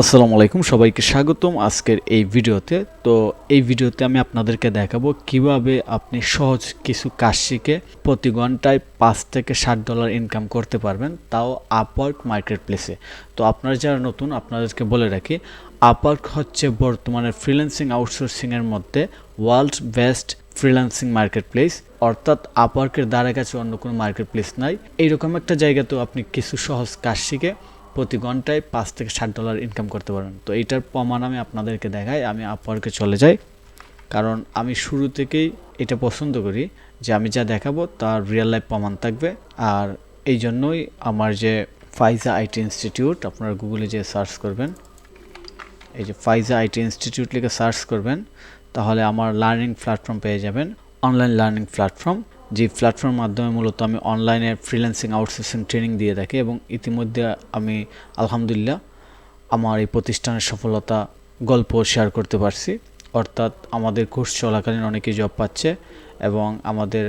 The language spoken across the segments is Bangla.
আসসালামু আলাইকুম, সবাইকে স্বাগতম আজকের এই ভিডিওতে। তো এই ভিডিওতে আমি আপনাদেরকে দেখাবো কীভাবে আপনি সহজ কিছু কাজ শিখে প্রতি ঘন্টায় পাঁচ থেকে ষাট ডলার ইনকাম করতে পারবেন, তাও আপওয়ার্ক মার্কেট প্লেসে তো আপনারা যারা নতুন, আপনাদেরকে বলে রাখি আপওয়ার্ক হচ্ছে বর্তমানে ফ্রিল্যান্সিং আউটসোর্সিংয়ের মধ্যে world best freelancing market place অর্থাৎ আপওয়ার্কের দ্বারা কাছে অন্য কোনো মার্কেট প্লেস নাই। এইরকম একটা জায়গাতেও আপনি কিছু সহজ কাজ শিখে প্রতি ঘন্টায় পাঁচ থেকে ষাট ডলার ইনকাম করতে পারবেন তো এইটার প্রমাণ আমি আপনাদেরকে দেখাই, আমি আপওয়ার্কে চলে যাই। কারণ আমি শুরু থেকেই এটা পছন্দ করি যে আমি যা দেখাবো তার রিয়েল লাইফ প্রমাণ থাকবে। আর এই জন্যই আমার যে ফাইজা আইটি ইনস্টিটিউট আপনারা গুগলে যে সার্চ করবেন। এই যে ফাইজা আইটি ইনস্টিটিউট লিখে সার্চ করবেন, তাহলে আমার লার্নিং প্ল্যাটফর্ম পেয়ে যাবেন অনলাইন লার্নিং প্ল্যাটফর্ম যে প্ল্যাটফর্মের মাধ্যমে মূলত আমি অনলাইনে ফ্রিল্যান্সিং আউটসোর্সিং ট্রেনিং দিয়ে থাকি এবং ইতিমধ্যে আমি, আলহামদুলিল্লাহ, আমার এই প্রতিষ্ঠানের সফলতা গল্প শেয়ার করতে পারছি। অর্থাৎ আমাদের কোর্স চলাকালীন অনেকেই জব পাচ্ছে এবং আমাদের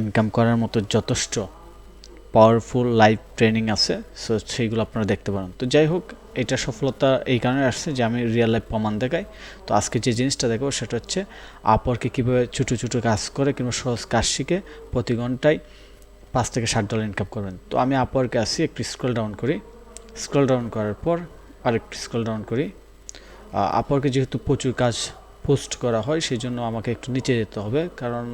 ইনকাম করার মতো যথেষ্ট পাওয়ারফুল লাইভ ট্রেনিং আছে। সো সেইগুলো আপনারা দেখতে পারেন। তো যাই হোক এটা সফলতা এই কারণে আসছে যে আমি রিয়েল লাইফ প্রমাণ দেখাই। তো আজকে যে জিনিসটা দেখাবো সেটা হচ্ছে আপরকে কীভাবে ছোটো ছোটো কাজ করে কিংবা সহজ কাজ শিখে প্রতি ঘন্টায় পাঁচ থেকে ষাট ডলার ইনকাম করবেন। তো আমি আপরকে আসি, একটু স্ক্রল ডাউন করি। স্ক্রল ডাউন করার পর আরেকটু স্ক্রল ডাউন করি। আপরকে যেহেতু প্রচুর কাজ পোস্ট করা হয় সেই জন্য আমাকে একটু নিচে যেতে হবে। কারণ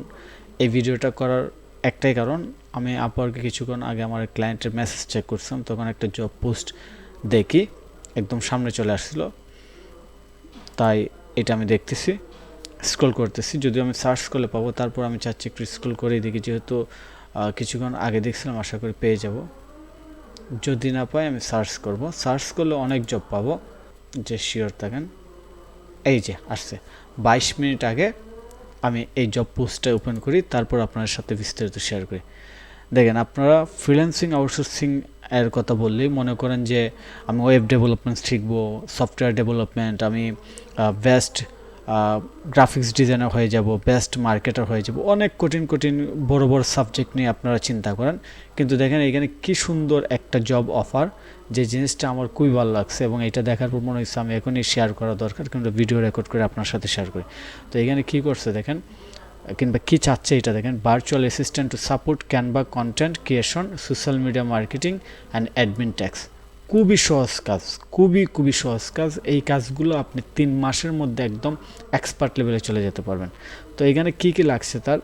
এই ভিডিওটা করার একটাই কারণ, আমি আপওয়ার্কে কিছুক্ষণ আগে আমার ক্লায়েন্টের মেসেজ চেক করছিলাম, তখন একটা জব পোস্ট দেখি। একদম সামনে চলে আসছিল। তাই এটা আমি দেখতেছি স্ক্রল করতেছি। যদিও আমি সার্চ করলে পাবো, তারপর আমি চাচ্ছি একটু স্ক্রল করেই দেখি, যেহেতু কিছুক্ষণ আগে দেখছিলাম, আশা করি পেয়ে যাব। যদি না পাই আমি সার্চ করব। সার্চ করলে অনেক জব পাবো, যে শিওর থাকেন। এই যে, আসছে। বাইশ মিনিট আগে আমি এই জব পোস্টটা ওপেন করি, তারপর আপনার সাথে বিস্তারিত শেয়ার করি। দেখেন, আপনারা ফ্রিল্যান্সিং আউটসোর্সিং এর কথা বললেই মনে করেন যে আমি ওয়েব ডেভেলপমেন্ট শিখব সফটওয়্যার ডেভেলপমেন্ট আমি বেস্ট গ্রাফিক্স ডিজাইনার হয়ে যাব বেস্ট মার্কেটার হয়ে যাব। অনেক কঠিন কঠিন, বড় বড় সাবজেক্ট নিয়ে আপনারা চিন্তা করেন। কিন্তু দেখেন এখানে কি সুন্দর একটা জব অফার যে জিনিসটা আমার খুবই ভালো লাগছে এবং এটা দেখার পর মনে হচ্ছে আমি এখনই শেয়ার করা দরকার, কিন্তু ভিডিও রেকর্ড করে আপনার সাথে শেয়ার করি। তো এখানে কি করছে দেখেন কিংবা কী চাচ্ছে এটা দেখেন virtual assistant to support Canva content creation social media marketing and admin tasks খুবই সহজ কাজ, খুবই খুবই সহজ কাজ। এই কাজগুলো আপনি তিন মাসের মধ্যে একদম এক্সপার্ট লেভেলে চলে যেতে পারবেন। তো এখানে কী কী লাগছে তার?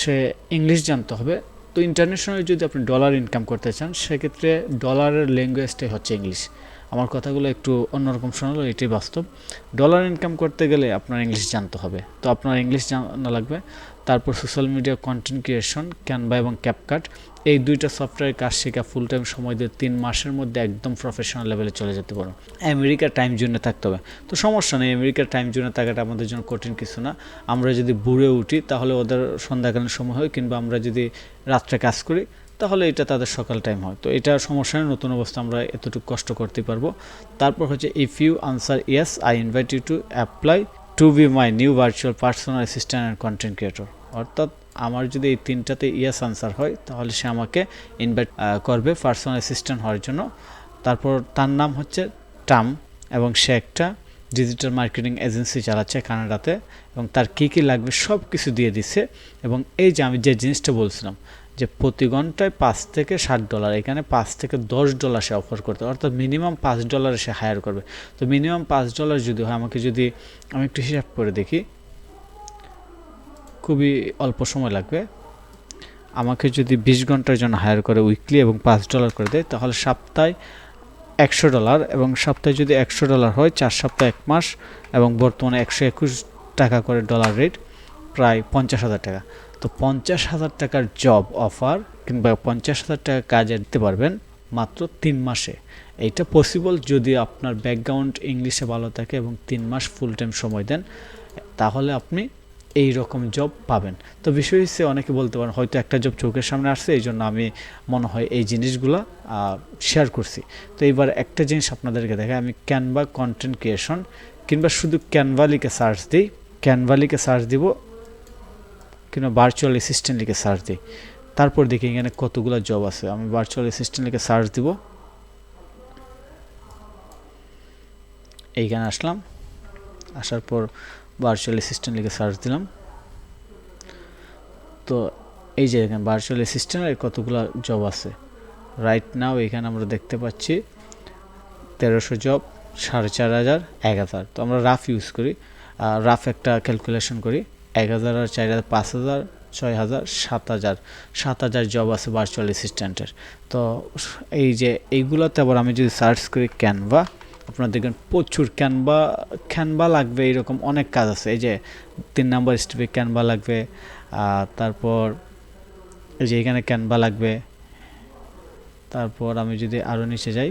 সে ইংলিশ জানতে হবে। তো ইন্টারন্যাশনালি যদি আপনি ডলার ইনকাম করতে চান, সেক্ষেত্রে ডলারের ল্যাঙ্গুয়েজটাই হচ্ছে ইংলিশ। আমার কথাগুলো একটু অন্যরকম শোনালো, এটাই বাস্তব। ডলার ইনকাম করতে গেলে আপনার ইংলিশ জানতে হবে। তো আপনার ইংলিশ জানা লাগবে। তারপর social media content creation Canva এবং ক্যাপকাট এই দুইটা সফটওয়্যার কাজ শেখা ফুল টাইম সময় দিয়ে তিন মাসের মধ্যে একদম প্রফেশনাল লেভেলে চলে যেতে পারো। আমেরিকার টাইম জোনে থাকতে হবে। তো সমস্যা নেই আমেরিকার টাইম জোনে থাকাটা আমাদের জন্য কঠিন কিছু না। আমরা যদি বুড়ে উঠি, তাহলে ওদের সন্ধ্যাকালীন সময় হয়, কিংবা আমরা যদি রাত্রে কাজ করি তাহলে এটা তাদের সকাল টাইম হয়। তো এটা সমস্যা, নতুন অবস্থা আমরা এতটুকু কষ্ট করতে পারব। তারপর হচ্ছে if you answer yes I invite you to apply to be my new virtual personal assistant and content creator অর্থাৎ আমার যদি এই তিনটাতে ইয়েস আনসার হয়, তাহলে সে আমাকে ইনভাইট করবে পার্সোনাল অ্যাসিস্ট্যান্ট হওয়ার জন্য। তারপর তার নাম হচ্ছে টাম এবং সে একটা ডিজিটাল মার্কেটিং এজেন্সি চালাচ্ছে কানাডাতে এবং তার কী কী লাগবে সব কিছু দিয়ে দিচ্ছে। এবং এই যে আমি যে জিনিসটা বলছিলাম যে প্রতি ঘন্টায় পাঁচ থেকে ষাট ডলার, এখানে পাঁচ থেকে দশ ডলার সে অফার করতে অর্থাৎ মিনিমাম পাঁচ ডলারে সে হায়ার করবে। তো মিনিমাম পাঁচ ডলার যদি হয়, আমাকে যদি, আমি একটু হিসাব করে দেখি, খুবই অল্প সময় লাগবে। আমাকে যদি বিশ ঘণ্টার জন্য হায়ার করে উইকলি এবং পাঁচ ডলার করে দেয়, তাহলে সপ্তাহে একশো ডলার এবং সপ্তাহে যদি একশো ডলার হয়, চার সপ্তাহ এক মাস এবং বর্তমানে একশো একুশ টাকা করে ডলার রেট প্রায় পঞ্চাশ হাজার টাকা। তো পঞ্চাশ হাজার টাকার জব অফার কিংবা পঞ্চাশ হাজার টাকা কাজে দিতে পারবেন মাত্র তিন মাসে। এইটা পসিবল যদি আপনার ব্যাকগ্রাউন্ড ইংলিশে ভালো থাকে এবং তিন মাস ফুল টাইম সময় দেন, তাহলে আপনি এই রকম জব পাবেন। তো বিষয় হচ্ছে অনেকে বলতে পারেন, হয়তো একটা জব চোখের সামনে আসছে এই জন্য আমি মনে হয় এই জিনিসগুলো শেয়ার করছি। তো এইবার একটা জিনিস আপনাদেরকে দেখায় আমি ক্যানভা কন্টেন্ট ক্রিয়েশন কিংবা শুধু ক্যানভালিকে সার্চ দিই ক্যানভালিকে সার্চ দিব কিংবা ভার্চুয়াল অ্যাসিস্ট্যান্ট লিখে সার্চ দিই। তারপর দেখি এখানে কতগুলো জব আছে। আমি ভার্চুয়াল অ্যাসিস্ট্যান্ট লিখে সার্চ দিব। এইখানে আসলাম। আসার পর ভার্চুয়াল অ্যাসিস্ট্যান্ট লিখে সার্চ দিলাম। তো এই যে এখানে ভার্চুয়াল অ্যাসিস্ট্যান্টের কতগুলো জব আছে। রাইট নাও এখানে আমরা দেখতে পাচ্ছি তেরোশো জব সাড়ে চার হাজার, এক হাজার। তো আমরা রাফ ইউজ করি। রাফ একটা ক্যালকুলেশন করি। এক হাজার আর চার হাজার, পাঁচ হাজার, ছয় হাজার, সাত হাজার। সাত হাজার জব আছে ভার্চুয়াল অ্যাসিস্ট্যান্টের তো এই যে এইগুলোতে আবার আমি যদি সার্চ করি ক্যানভা আপনার দেখবেন প্রচুর ক্যানভা ক্যানভা লাগবে এরকম অনেক কাজ আছে। এই যে তিন নাম্বার স্টেপে ক্যানভা লাগবে তারপর এই যে এখানে ক্যানভা লাগবে। তারপর আমি যদি আরও নিচে যাই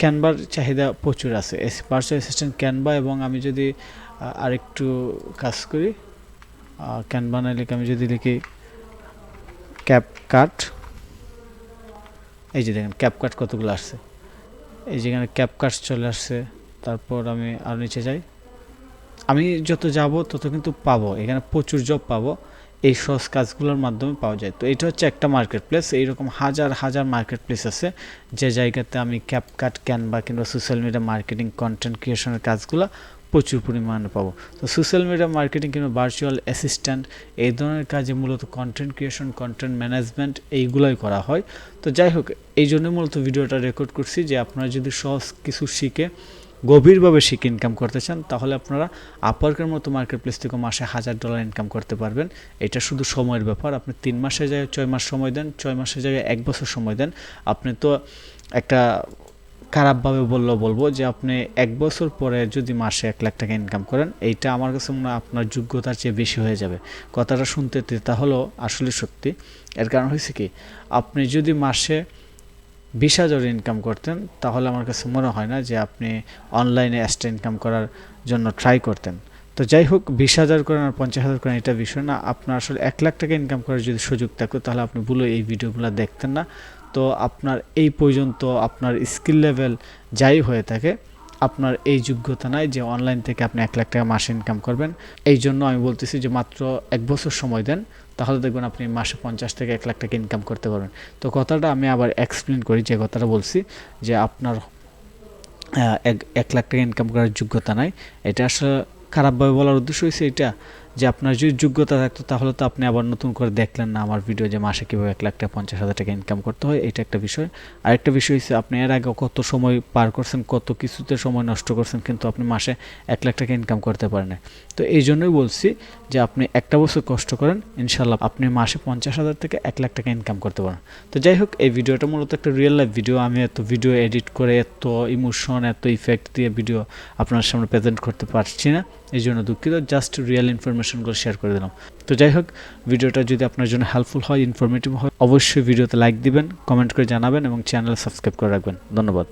ক্যানভার চাহিদা প্রচুর আছে। ভার্চুয়াল অ্যাসিস্ট্যান্ট ক্যানভা এবং আমি যদি আরেকটু কাজ করি ক্যানভা না লিখে আমি যদি লিখি ক্যাপ কাট এই যে দেখেন ক্যাপ কাট কতগুলো আসছে। এই যেখানে ক্যাপ কাট চলে আসছে, তারপর আমি আর নিচে যাই। আমি যত যাব তত কিন্তু পাবো, এখানে প্রচুর জব পাবো, এই সহজ কাজগুলোর মাধ্যমে পাওয়া যায়। তো এটা হচ্ছে একটা মার্কেট প্লেস এইরকম হাজার হাজার মার্কেট প্লেস আছে, যে জায়গাতে আমি ক্যাপকাট ক্যানভা কিংবা সোশ্যাল মিডিয়া মার্কেটিং কন্টেন্ট ক্রিয়েশনের কাজগুলো প্রচুর পরিমাণে পাবো। তো সোশ্যাল মিডিয়া মার্কেটিং কিংবা ভার্চুয়াল অ্যাসিস্ট্যান্ট এই ধরনের কাজে মূলত কন্টেন্ট ক্রিয়েশন কন্টেন্ট ম্যানেজমেন্ট এইগুলোই করা হয়। তো যাই হোক, এই জন্য মূলত ভিডিওটা রেকর্ড করছি যে আপনারা যদি সহজ কিছু শিখে, গভীরভাবে শিখে ইনকাম করতে চান, তাহলে আপনারা আপওয়ার্কের মতো মার্কেট প্লেস থেকে মাসে হাজার ডলার ইনকাম করতে পারবেন। এটা শুধু সময়ের ব্যাপার। আপনি তিন মাসের জায়গায় ছয় মাস সময় দেন, ছয় মাসের জায়গায় এক বছর সময় দেন। আপনি তো একটা খারাপভাবে বললেও বলব যে আপনি এক বছর পরে যদি মাসে এক লাখ টাকা ইনকাম করেন, এইটা আমার কাছে মনে হয় আপনার যোগ্যতার চেয়ে বেশি হয়ে যাবে। কথাটা শুনতে তা হলো আসলে সত্যি। এর কারণ হয়েছে কি, আপনি যদি মাসে বিশ হাজার ইনকাম করতেন, তাহলে আমার কাছে মনে হয় না যে আপনি অনলাইনে এক্সট্রা ইনকাম করার জন্য ট্রাই করতেন। তো যাই হোক, বিশ হাজার করেন আর পঞ্চাশ হাজার করেন, এটা বিষয় না। আপনার আসলে এক লাখ টাকা ইনকাম করার যদি সুযোগ থাকতো তাহলে আপনি ভুলে এই ভিডিওগুলো দেখতেন না। তো আপনার এই পর্যন্ত আপনার স্কিল লেভেল যাই হয়ে থাকে, আপনার এই যোগ্যতা নাই যে অনলাইন থেকে আপনি এক লাখ টাকা মাসে ইনকাম করবেন। এই জন্য আমি বলতেছি যে মাত্র এক বছর সময় দেন, তাহলে দেখবেন আপনি মাসে পঞ্চাশ থেকে এক লাখ টাকা ইনকাম করতে পারবেন। তো কথাটা আমি আবার এক্সপ্লেন করি, যে কথাটা বলছি যে আপনার এক লাখ টাকা ইনকাম করার যোগ্যতা নাই। এটা আসলে খারাপভাবে বলার উদ্দেশ্য হয়েছে এটা। যে আপনার যদি যোগ্যতা থাকতো, তাহলে তো আপনি আবার নতুন করে দেখলেন না আমার ভিডিও যে মাসে কীভাবে এক লাখ টাকা, পঞ্চাশ হাজার টাকা ইনকাম করতে হয়, এটা একটা বিষয়। আরেকটা বিষয় হচ্ছে আপনি এর আগে কত সময় পার করছেন, কত কিছুতে সময় নষ্ট করছেন, কিন্তু আপনি মাসে এক লাখ টাকা ইনকাম করতে পারেন তো এই জন্যই বলছি যে আপনি একটা বছর কষ্ট করেন ইনশাল্লাহ আপনি মাসে পঞ্চাশ হাজার থেকে এক লাখ টাকা ইনকাম করতে পারেন। তো যাই হোক, এই ভিডিওটা মূলত একটা রিয়েল লাইফ ভিডিও আমি এত ভিডিও এডিট করে, এত ইমোশন এত ইফেক্ট দিয়ে ভিডিও আপনার সামনে প্রেজেন্ট করতে পারছি না, এই জন্য দুঃখিত জাস্ট রিয়েল ইনফরমেশনগুলো শেয়ার করে দিলাম। তো যাই হোক, ভিডিওটা যদি আপনার জন্য হেল্পফুল হয় ইনফরমেটিভ হয়, অবশ্যই ভিডিওতে লাইক দিবেন কমেন্ট করে জানাবেন এবং চ্যানেল সাবস্ক্রাইব করে রাখবেন। ধন্যবাদ।